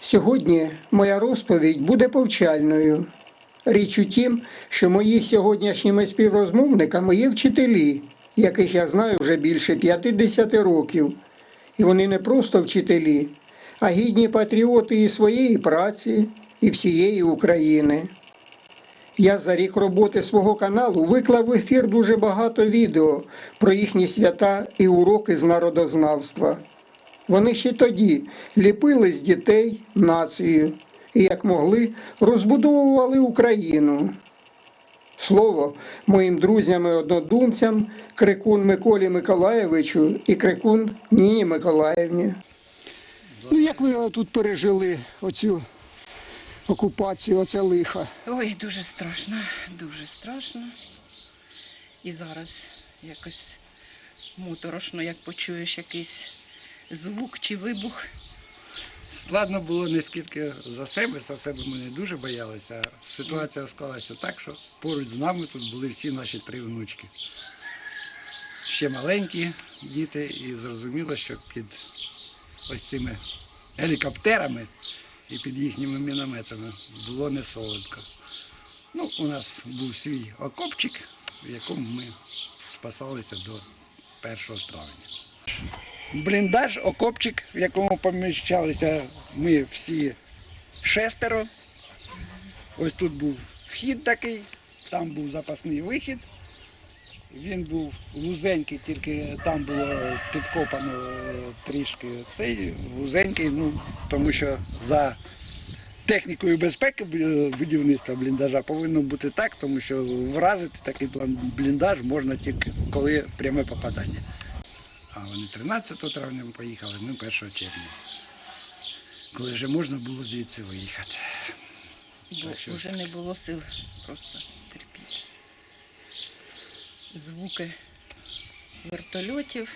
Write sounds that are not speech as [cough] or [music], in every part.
Сьогодні моя розповідь буде повчальною. Річ у тім, що мої сьогоднішніми співрозмовниками є вчителі, яких я знаю вже більше 50 років. І вони не просто вчителі, а гідні патріоти і своєї праці, і всієї України. Я за рік роботи свого каналу виклав в ефір дуже багато відео про їхні свята і уроки з народознавства. Вони ще тоді ліпили з дітей націю і, як могли, розбудовували Україну. Слово моїм друзям і однодумцям, крикун Миколі Миколаєвичу і крикун Ніні Миколаївні. Ну, як ви тут пережили оцю окупацію, оце лихо? Ой, дуже страшно, дуже страшно. І зараз якось моторошно, як почуєш якийсь звук чи вибух. Складно було не скільки за себе, за себе ми не дуже боялися. Ситуація склалася так, що поруч з нами тут були всі наші три внучки. Ще маленькі діти, і зрозуміло, що під ось цими гелікоптерами і під їхніми мінометами було не солодко. Ну, у нас був свій окопчик, в якому ми спасалися до 1 травня бліндаж, окопчик, в якому поміщалися ми всі шестеро. Ось тут був вхід такий, там був запасний вихід. Він був вузенький, тільки там було підкопано трішки цей вузенький, ну, тому що за технікою безпеки будівництва бліндажа повинно бути так, тому що вразити такий бліндаж можна тільки коли пряме попадання. А вони 13 травня поїхали, ми 1 червня. Коли вже можна було звідси виїхати. Бо Так що- вже не було сил просто терпіти. Звуки вертольотів,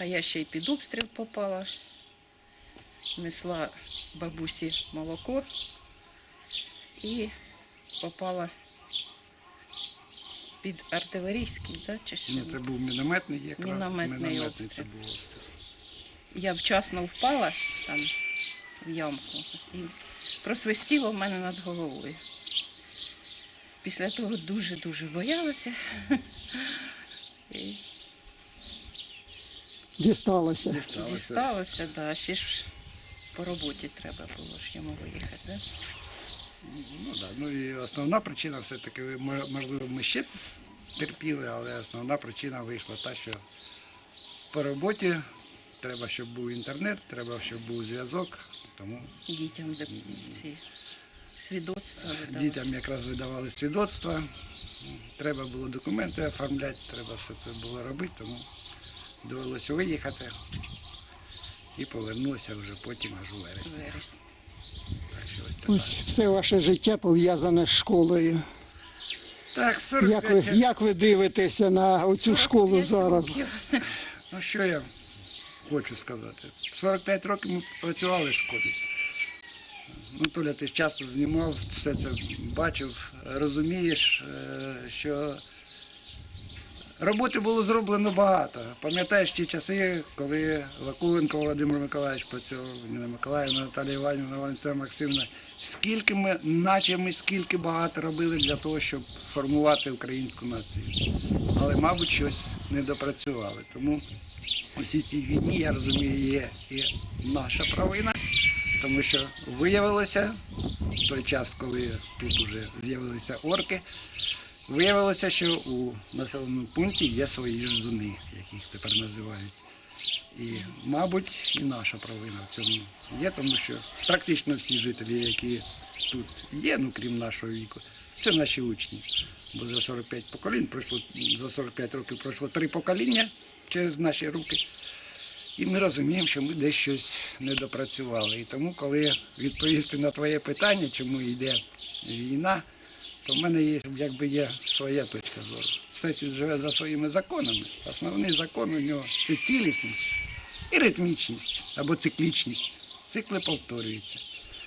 а я ще й під обстріл попала. Несла бабусі молоко і попала під артилерійський, да, чи що? Ні, це був мінометний якраз. Мінометний це обстріл. був обстріл. Я вчасно впала там в ямку і просвистіло в мене над головою. Після того дуже-дуже боялася. [laughs] І Дісталося. Дісталося. дісталося, да. ще ж по роботі треба було ж йому виїхати. Да? Ну, да. ну і основна причина все-таки, можливо, ми ще терпіли, але основна причина вийшла та, що по роботі треба, щоб був інтернет, треба, щоб був зв'язок. Тому Дітям ці свідоцтва видавати. Дітям якраз видавали свідоцтва, треба було документи оформляти, треба все це було робити, тому довелося виїхати і повернулися вже потім аж у вересні. Ось все ваше життя пов'язане з школою. Так, Як 45 ви, як ви дивитеся на оцю школу 45 зараз? років. [laughs] Ну що я хочу сказати? 45 років ми працювали в школі. Ну, Толя, ти ж часто знімав, все це бачив, розумієш, е, що роботи було зроблено багато. Пам'ятаєш ті часи, коли Вакуленко Володимир Миколаївич працював, Ніна Миколаївна, Наталія Іванівна, Валентина Максимівна. Скільки ми, наче ми скільки багато робили для того, щоб формувати українську націю. Але, мабуть, щось не допрацювали. Тому усі цій війні, я розумію, є і наша провина, тому що виявилося в той час, коли тут вже з'явилися орки, виявилося, що у населеному пункті є свої ждуни, як їх тепер називають. І, мабуть, і наша провина в цьому є, тому що практично всі жителі, які тут є, ну крім нашого віку, це наші учні. Бо за 45 поколінь пройшло, за 45 років пройшло три покоління через наші руки. І ми розуміємо, що ми десь щось не допрацювали. І тому, коли відповісти на твоє питання, чому йде війна, то в мене є, якби є своя точка зору. Всесвіт живе за своїми законами. Основний закон у нього це цілісність і ритмічність або циклічність. Цикли повторюються.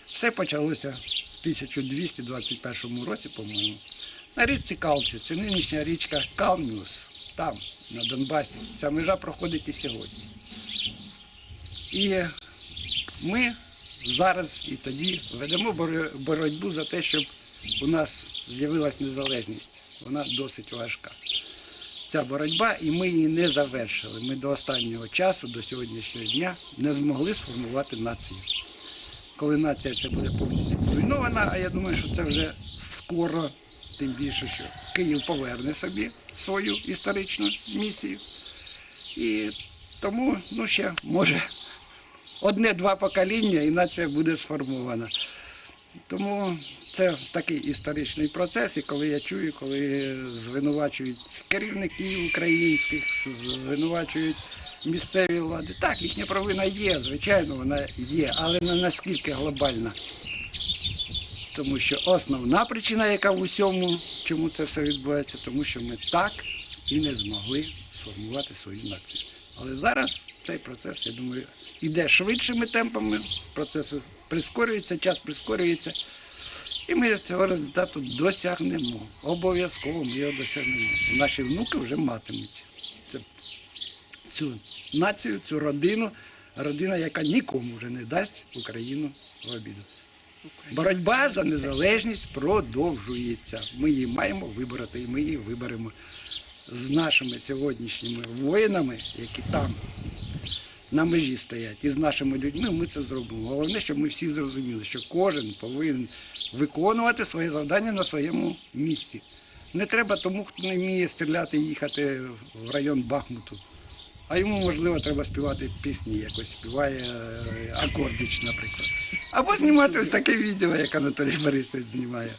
Все почалося в 1221 році, по-моєму. На річці Калці, це нинішня річка Калміус, там, на Донбасі. Ця межа проходить і сьогодні. І ми зараз і тоді ведемо боротьбу за те, щоб у нас з'явилась незалежність. Вона досить важка. Ця боротьба, і ми її не завершили. Ми до останнього часу, до сьогоднішнього дня, не змогли сформувати націю. Коли нація ця буде повністю зруйнована, а я думаю, що це вже скоро, тим більше, що Київ поверне собі свою історичну місію. І тому, ну ще може одне-два покоління, і нація буде сформована. Тому це такий історичний процес, і коли я чую, коли звинувачують керівників українських, звинувачують місцеві влади. Так, їхня провина є, звичайно, вона є, але не наскільки глобальна. Тому що основна причина, яка в усьому, чому це все відбувається, тому що ми так і не змогли сформувати свою націю. Але зараз цей процес, я думаю, іде швидшими темпами, процес прискорюється, час прискорюється. І ми цього результату досягнемо. Обов'язково ми його досягнемо. Наші внуки вже матимуть це, цю націю, цю родину, родина, яка нікому вже не дасть Україну в обіду. Боротьба за незалежність продовжується. Ми її маємо вибороти, і ми її виберемо з нашими сьогоднішніми воїнами, які там на межі стоять, і з нашими людьми ми це зробимо. Головне, щоб ми всі зрозуміли, що кожен повинен виконувати своє завдання на своєму місці. Не треба тому, хто не вміє стріляти, їхати в район Бахмуту. А йому, можливо, треба співати пісні, якось співає е, акордич, наприклад. Або знімати ось таке відео, як Анатолій Борисович знімає.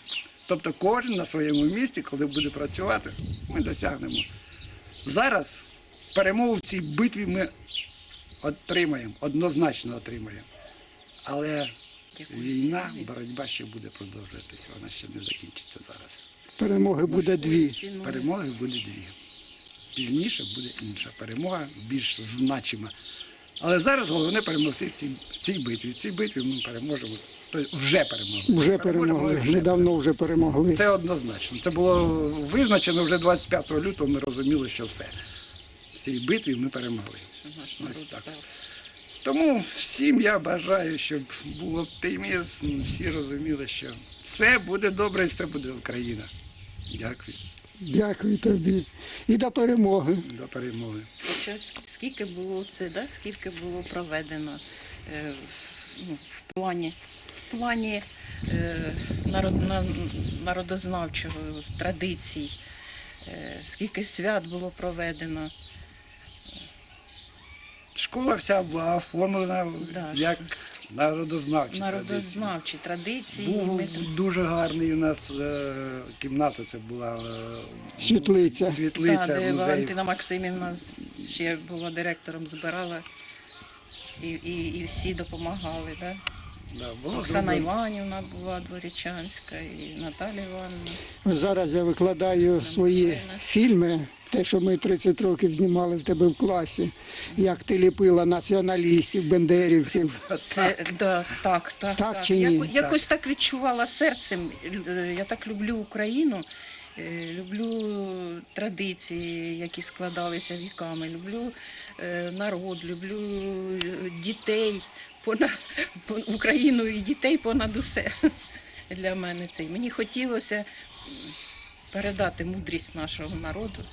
Тобто кожен на своєму місці, коли буде працювати, ми досягнемо. Зараз перемогу в цій битві ми отримаємо, однозначно отримаємо. Але Дякую. війна, боротьба ще буде продовжуватися, вона ще не закінчиться зараз. Перемоги буде дві. Перемоги буде дві. Пізніше буде інша перемога, більш значима. Але зараз головне перемогти в цій, в цій битві. В цій битві ми переможемо. Тобто вже перемогли. Вже перемогли. вже Недавно вже перемогли. Це однозначно. Це було визначено вже 25 лютого. Ми розуміли, що все. В цій битві ми перемогли. Що наш народ так. став. Тому всім я бажаю, щоб був оптимізм, всі розуміли, що все буде добре і все буде Україна. Дякую. Дякую тобі. І до перемоги. До перемоги. Скільки було це, да? скільки було проведено е, ну, в плані, в плані е, народ, на- народознавчого традицій, е, скільки свят було проведено. Школа вся була оформлена Да, як народознавчі. традиції. Народознавчі традиції. Був ми дуже гарний у нас е, кімната, це була е, Світлиця. світлиця Та, де. Валентина Максимівна ще була директором, збирала і, і, і всі допомагали. Да? Да, Оксана. Іванівна була Дворічанська, і Наталія Іванівна. Зараз я викладаю свої фільми, те, що ми 30 років знімали в тебе в класі, як ти ліпила націоналістів, бендерівців. Це да, так, так, Так чи ні? Яко- якось так відчувала серцем. Я так люблю Україну, е, люблю традиції, які складалися віками, люблю е, народ, люблю е, дітей, понад пон- Україну і дітей понад усе. Для мене це. І Мені хотілося передати мудрість нашого народу.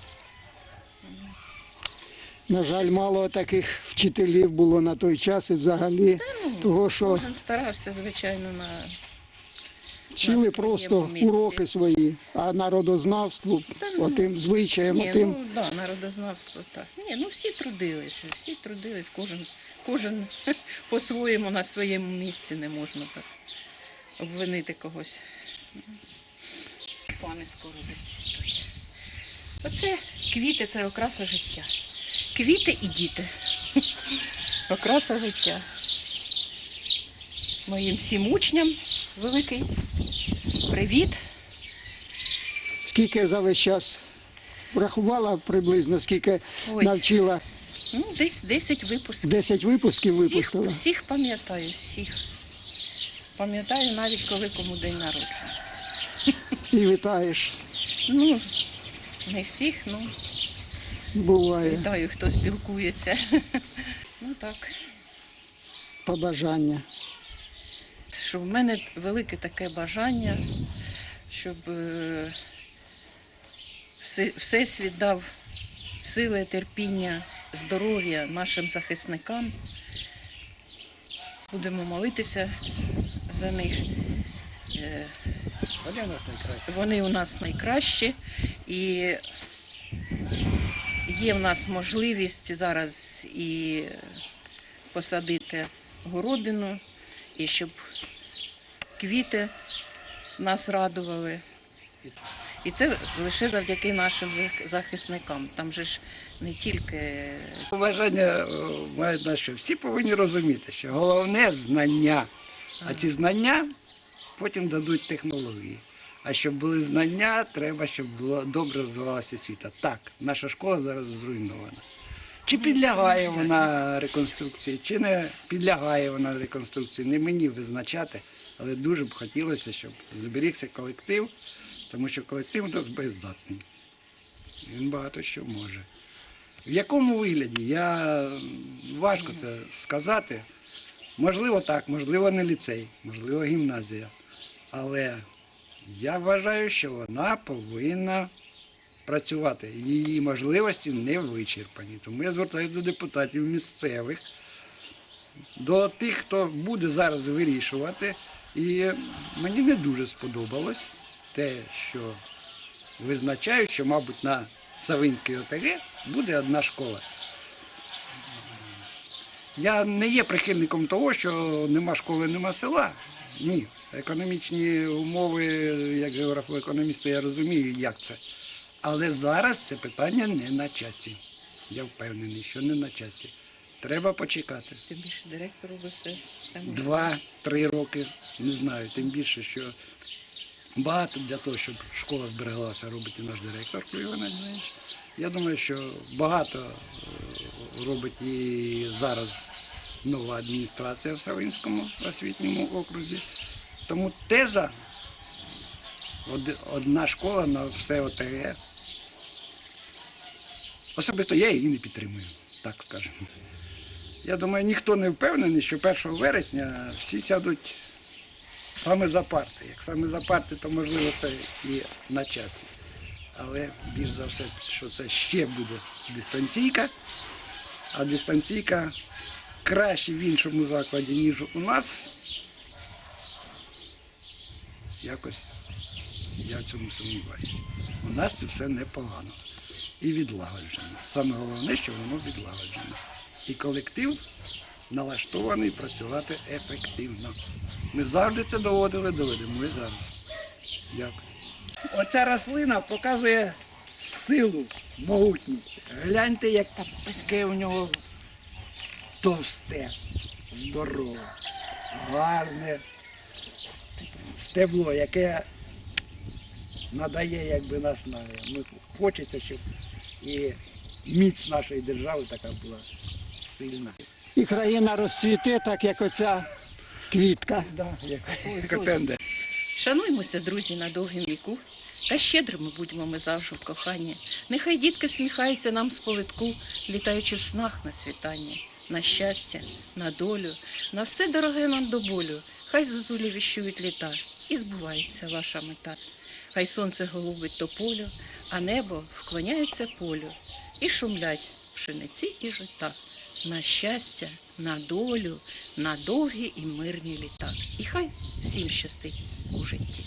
На жаль, мало таких вчителів було на той час і взагалі, того що Кожен старався, звичайно, на вчили просто місці. уроки свої, а народознавству, отим звичаєм, Ні, отим. ну да, народознавство так. Ні, ну всі трудилися, всі трудились, кожен, кожен [laughs] по-своєму на своєму місці не можна так обвинити когось. Пани скоро зацвітуть. Оце квіти це окраса життя. Квіти і діти. [laughs] Окраса життя. Моїм всім учням великий привіт. Скільки за весь час врахувала приблизно, скільки Ой. навчила? Ну, десь 10 випусків. 10 випусків Всіх, випустила. всіх пам'ятаю, всіх. Пам'ятаю навіть коли кому день народження. І вітаєш. Ну, не всіх, ну, Буває вітаю, хто спілкується. [laughs] Ну так. побажання. що в мене велике таке бажання, щоб е, Всесвіт дав сили, терпіння, здоров'я нашим захисникам. Будемо молитися за них. Е, Вони у нас найкраще. Вони у нас найкращі і є в нас можливість зараз і посадити городину, і щоб квіти нас радували. І це лише завдяки нашим захисникам. Там же ж не тільки Побажання е, мають на що? Всі повинні розуміти, що головне знання. А ці знання потім дадуть технології. А щоб були знання, треба, щоб було добре розвивалася освіта. Так, наша школа зараз зруйнована. Чи підлягає вона реконструкції, чи не підлягає вона реконструкції, не мені визначати, але дуже б хотілося, щоб зберігся колектив, тому що колектив у нас бездатний. Він багато що може. В якому вигляді? Я важко це сказати. Можливо, так, можливо, не ліцей, можливо, гімназія. Але я вважаю, що вона повинна працювати. Її можливості не вичерпані. Тому я звертаюся до депутатів місцевих, до тих, хто буде зараз вирішувати. І мені не дуже сподобалось те, що визначають, що, мабуть, на Савинській ОТГ буде одна школа. Я не є прихильником того, що нема школи, нема села. Ні. Економічні умови, як географо-економіста, я розумію, як це. Але зараз це питання не на часі. Я впевнений, що не на часі. Треба почекати. тим більше директор робить все. все. Два-три роки, не знаю, тим більше, що багато для того, щоб школа збереглася, робить і наш директор Іван Іванович. Я думаю, що багато е, робить і зараз нова адміністрація в Савинському освітньому окрузі. Тому теза одна школа на все ОТГ. Особисто я її не підтримую, так скажемо. Я думаю, ніхто не впевнений, що 1 вересня всі сядуть саме за парти. Як саме за парти, то можливо це і на часі. Але більш за все, що це ще буде дистанційка, а дистанційка краще в іншому закладі, ніж у нас. Якось я в цьому сумніваюся. У нас це все непогано і відлагоджено. Саме головне, що воно відлагоджено. І колектив налаштований працювати ефективно. Ми завжди це доводили, доведемо і зараз. Дякую. Оця рослина показує силу, могутність. Гляньте, як там письке у нього товсте, здорове, гарне стебло, яке надає якби наснагу. Ми хочеться, щоб і міць нашої держави така була сильна. І країна розцвіте, так як оця квітка. Да, як, як тенде. Шануймося, друзі, на довгім віку, та щедрими будьмо ми завжди в коханні. Нехай дітки всміхаються нам з политку, літаючи в снах на світанні, на щастя, на долю, на все дороге нам до болю. Хай зозулі віщують літа, і збувається ваша мета. Хай сонце голубить то полю, а небо вклоняється полю, і шумлять пшениці і жита. На щастя, на долю, на довгі і мирні літа. І хай всім щастить у житті.